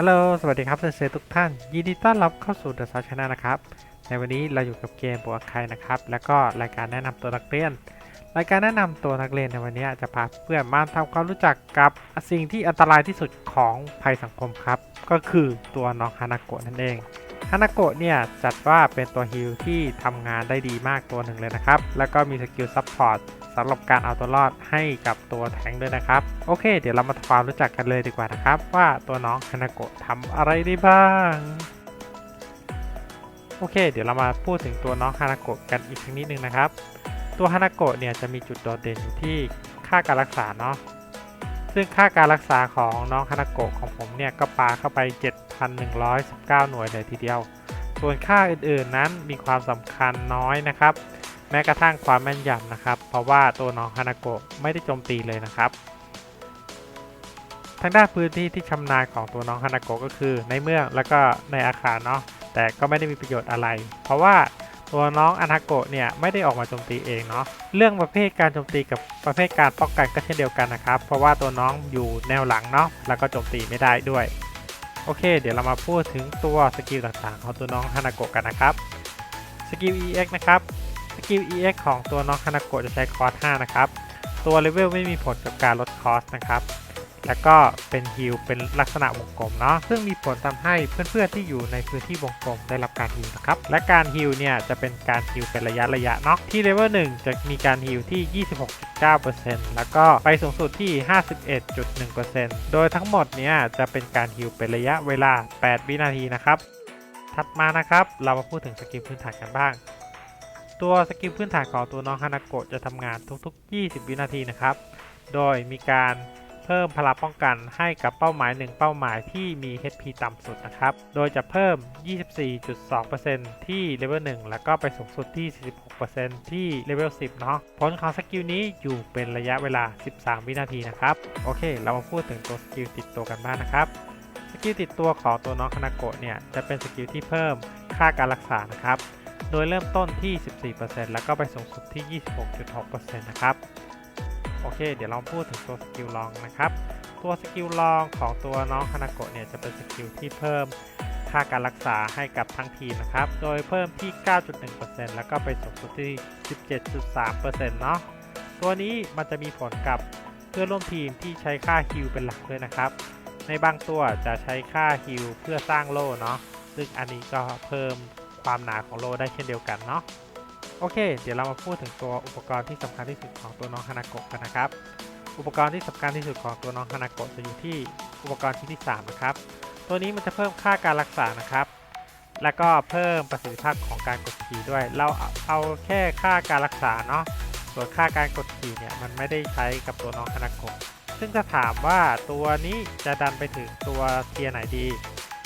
ฮัลโหล สวัสดีครับเซนทุกท่าน ยินดีต้อนรับเข้าสู่ The South Channel นะครับ ในวันนี้เราอยู่กับเกมบวกใครนะครับ แล้วก็รายการแนะนำตัวนักเรียน รายการแนะนำตัวนักเรียนในวันนี้จะพาเพื่อนมาทำความรู้จักกับสิ่งที่อันตรายที่สุดของภัยสังคมครับ ก็คือตัวน้องฮานาโกะนั่นเอง ฮานาโกะเนี่ยจัดว่าเป็นตัวฮิลที่ทำงานได้ดีมากตัวหนึ่งเลยนะครับ แล้วก็มีสกิลซัพพอร์ตสำหรับการเอาตัวรอดให้กับตัวแทงด้วยนะครับ โอเค เดี๋ยวเรามาทำความรู้จักกันเลยดีกว่านะครับ ว่าตัวน้องฮานาโกะทำอะไรได้บ้างโอเค เดี๋ยวเรามาพูดถึงตัวน้องฮานาโกะกันอีกสักนิดนึงนะครับ ตัวฮานาโกะเนี่ยจะมีจุดโดดเด่นอยู่ที่ค่าการรักษาเนาะ ซึ่งค่าการรักษาของน้องฮานาโกะของผมเนี่ยก็ปาเข้าไป 7,119 หน่วยเลยทีเดียว ส่วนค่าอื่นๆนั้นมีความสำคัญน้อยนะครับ แม้กระทั่งความแม่นยำนะครับ เพราะว่าตัวน้องฮานาโกะไม่ได้โจมตีเลยนะครับทางด้านพื้นที่ที่ชำนาญของตัวน้องฮานาโกะก็คือในเมืองแล้วก็ในอาคารเนาะแต่ก็ไม่ได้มีประโยชน์อะไร เพราะว่า ตัวน้องอนาโกะเนี่ยไม่ได้ออกมาโจมตีเองเนาะเรื่องประเภทการโจมตีกับประเภทการป้องกันก็เช่นเดียวกันนะครับ เพราะว่าตัวน้องอยู่แนวหลังเนาะแล้วก็โจมตีไม่ได้ด้วย โอเค เดี๋ยวเรามาพูดถึงตัวสกิลต่างๆของตัวน้องฮานาโกะกันนะครับสกิล EX นะครับสกิล EX ของตัวน้องฮานาโกะจะใช้คอร์ส5นะครับตัวเลเวลไม่มีผลกับการลดคอร์สนะครับ แล้วก็เป็นฮิลเป็นลักษณะวงกลมเนาะซึ่งมีผลทำให้เพื่อนๆที่อยู่ในพื้นที่วงกลมได้รับการฮิลนะครับและการฮิลเนี่ยจะเป็นการฮิลเป็นระยะระยะเนาะที่เลเวล1จะมีการฮิลที่ 26.9%แล้วก็ไปสูงสุดที่ 51.1%โดยทั้งหมดเนี่ยจะเป็นการฮิลเป็นระยะเวลา 8 วินาทีนะครับถัดมานะครับเรามาพูดถึงสกิลพื้นฐานกันบ้างตัวสกิลพื้นฐานของตัวน้องฮานาโกะจะทำงานทุกๆ 20 วินาทีนะครับ โดยมีการ พิ่มพลังป้องกันให้กับเป้าหมาย 1 เป้าหมายที่มี HP ต่ำสุดนะครับ โดยจะเพิ่ม 24.2%ที่เลเวล1แล้วก็ไปสูงสุดที่ 46%ที่เลเวล10 เนาะผลของสกิลนี้อยู่เป็นระยะเวลา 13 วินาทีนะครับ โอเค เรามาพูดถึงตัวสกิลติดตัวกันบ้างนะครับ สกิลติดตัวของตัวน้องคานาโกะเนี่ยจะเป็นสกิลที่เพิ่มค่าการรักษานะครับ โดยเริ่มต้นที่ 14%แล้วก็ไปสูงสุดที่ 26.6%นะครับ โอเค เดี๋ยวเราพูดถึงตัวสกิลลองนะครับ ตัวสกิลลองของตัวน้องฮานาโกะเนี่ยจะเป็นสกิลที่เพิ่มค่าการรักษาให้กับทั้งทีมนะครับ โดยเพิ่มที่ 9.1%แล้วก็ไปสูงสุดที่ 17.3%เนาะ ตัวนี้มันจะมีผลกับเพื่อนร่วมทีมที่ใช้ค่าฮิลเป็นหลักด้วยนะครับ ในบางตัวจะใช้ค่าฮิลเพื่อสร้างโล่เนาะ ซึ่งอันนี้ก็เพิ่มความหนาของโล่ได้เช่นเดียวกันเนาะ โอเค เดี๋ยวเรามาพูดถึงตัวอุปกรณ์ที่สำคัญที่สุดของตัวน้องฮานาโกะกันนะครับ อุปกรณ์ที่สำคัญที่สุดของตัวน้องฮานาโกะจะอยู่ที่อุปกรณ์ชิ้นที่ 3 นะครับ ตัวนี้มันจะเพิ่มค่าการรักษานะครับ แล้วก็เพิ่มประสิทธิภาพของการกดขี่ด้วย เราเอาแค่ค่าการรักษาเนาะ ส่วนค่าการกดขี่เนี่ยมันไม่ได้ใช้กับตัวน้องฮานาโกะซึ่งถ้าถามว่าตัวนี้จะดันไปถึงตัวเทียร์ไหนดี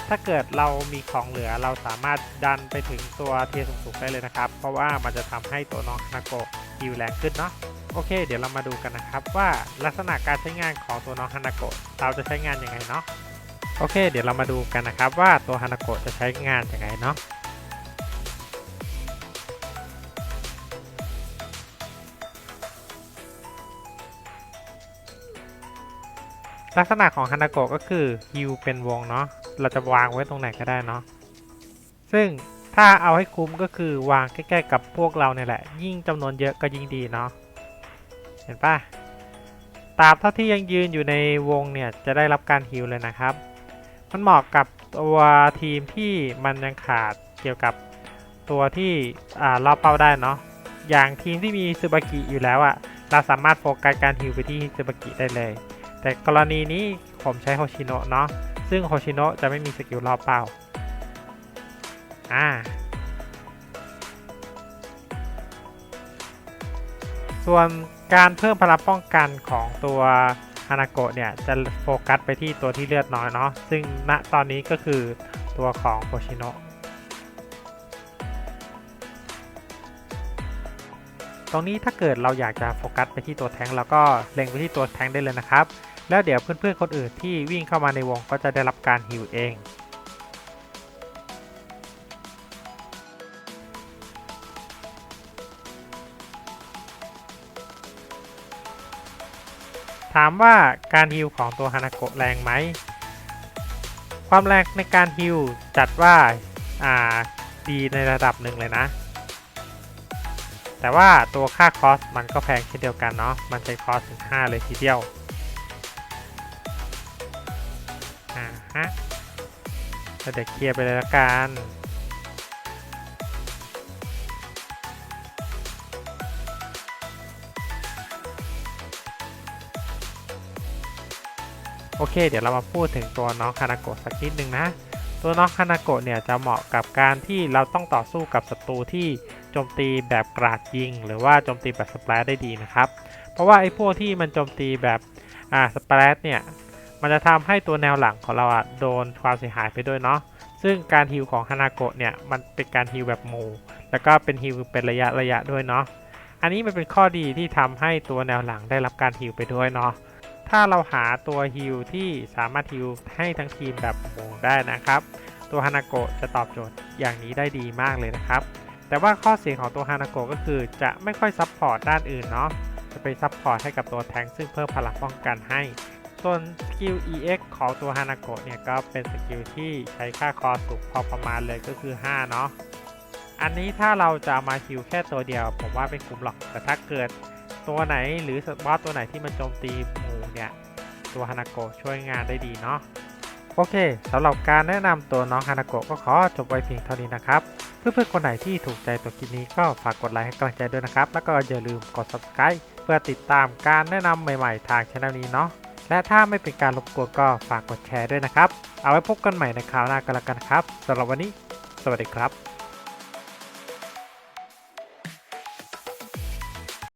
ถ้าเกิดเรามีของเหลือเราสามารถดันไปถึงตัวเทียสูงๆได้เลยนะครับ เพราะว่ามันจะทำให้ตัวน้องฮานาโกะฮิวแรงขึ้นเนาะโอเค เดี๋ยวเรามาดูกันนะครับว่าลักษณะการใช้งานของตัวน้องฮานาโกะเราจะใช้งานยังไงเนาะโอเค เดี๋ยวเรามาดูกันนะครับว่าตัวฮานาโกะจะใช้งานยังไงเนาะลักษณะของฮานาโกะก็คือฮิวเป็นวงเนาะ เราจะวางไว้ตรงไหนก็ได้เนาะซึ่งถ้าเอาให้คุ้มก็คือวางใกล้ๆกับพวกเราเนี่ยแหละ ยิ่งจำนวนเยอะก็ยิ่งดีเนาะเห็นปะตราบเท่าที่ยังยืนอยู่ในวงเนี่ยจะได้รับการฮิวเลยนะครับ มันเหมาะกับตัวทีมที่มันยังขาดเกี่ยวกับตัวที่อ่ารอบเป้าได้เนาะอย่างทีมที่มีซูบากิอยู่แล้วอะ่ะเราสามารถโฟกัสการฮิวไปที่ซูบากิได้เลย แต่กรณีนี้ผมใช้โฮชิโนะเนาะ ซึ่งโฮชิโนะจะไม่มีสกิลรอบเป้าอ่าส่วนการเพิ่มพลังป้องกันของตัวฮานาโกะเนี่ย จะโฟกัสไปที่ตัวที่เลือดน้อยเนาะซึ่งณตอนนี้ก็คือตัวของโฮชิโนะตรงนี้ถ้าเกิดเราอยากจะโฟกัสไปที่ตัวแทงเราก็เล็งไปที่ตัวแทงได้เลยนะครับ แล้วเดี๋ยวเพื่อนๆคนอื่นที่วิ่งเข้ามาในวงก็จะได้รับการฮิวเอง ถามว่าการฮิวของตัวฮานาโกะแรงไหม ความแรงในการฮิลจัดว่าอ่าดีในระดับหนึ่งเลยนะ แต่ว่าตัวค่าคอสมันก็แพงเช่นเดียวกันเนาะ มันใช้คอสถึง 5 เลยทีเดียว ฮะก็เดี๋ยวเคลียร์ไปเลยละกันโอเค เดี๋ยวเรามาพูดถึงตัวน้องคานาโกะสักนิดหนึ่งนะ ตัวน้องคานาโกะเนี่ยจะเหมาะกับการที่เราต้องต่อสู้กับศัตรูที่โจมตีแบบกราดยิง หรือว่าโจมตีแบบสเปรดได้ดีนะครับ เพราะว่าไอ้พวกที่มันโจมตีแบบอ่าสเปรดเนี่ย มันจะทำให้ตัวแนวหลังของเราอะโดนความเสียหายไปด้วยเนาะซึ่งการฮิลของฮานาโกะเนี่ยมันเป็นการฮิลแบบหมู่แล้วก็เป็นฮิลเป็นระยะระยะด้วยเนาะอันนี้มันเป็นข้อดีที่ทำให้ตัวแนวหลังได้รับการฮิลไปด้วยเนาะถ้าเราหาตัวฮิลที่สามารถฮิลให้ทั้งทีมแบบหมู่ได้นะครับ ตัวฮานาโกะจะตอบโจทย์อย่างนี้ได้ดีมากเลยนะครับแต่ว่าข้อเสียของตัวฮานาโกะก็คือจะไม่ค่อยซับพอร์ตด้านอื่นเนาะจะไปซับพอร์ตให้กับตัวแทงซึ่งเพิ่มพลังป้องกันให้ ส่วนสกิล EX ของตัวฮานาโกะเนี่ยก็เป็นสกิลที่ใช้ค่าคอสูงพอประมาณเลยก็คือ 5 เนาะ อันนี้ถ้าเราจะเอามาฮิลแค่ตัวเดียว ผมว่าไม่คุ้มหรอก แต่ถ้าเกิดตัวไหนหรือบอสตัวไหนที่มันโจมตีหมู่เนี่ย ตัวฮานาโกะช่วยงานได้ดีเนาะ โอเคสำหรับการแนะนำตัวน้องฮานาโกะก็ขอจบไว้เพียงเท่านี้นะครับ เพื่อนๆคนไหนที่ถูกใจตัวคลิปนี้ก็ฝากกดไลค์ให้กำลังใจด้วยนะครับ แล้วก็อย่าลืมกด subscribe เพื่อติดตามการแนะนำใหม่ ๆ ทางช่องนี้เนาะ และถ้าไม่เป็นการรบกวนก็ฝากกดแชร์ด้วยนะครับ เอาไว้พบกันใหม่ในคราวหน้ากันละกันครับสำหรับวันนี้ สวัสดีครับ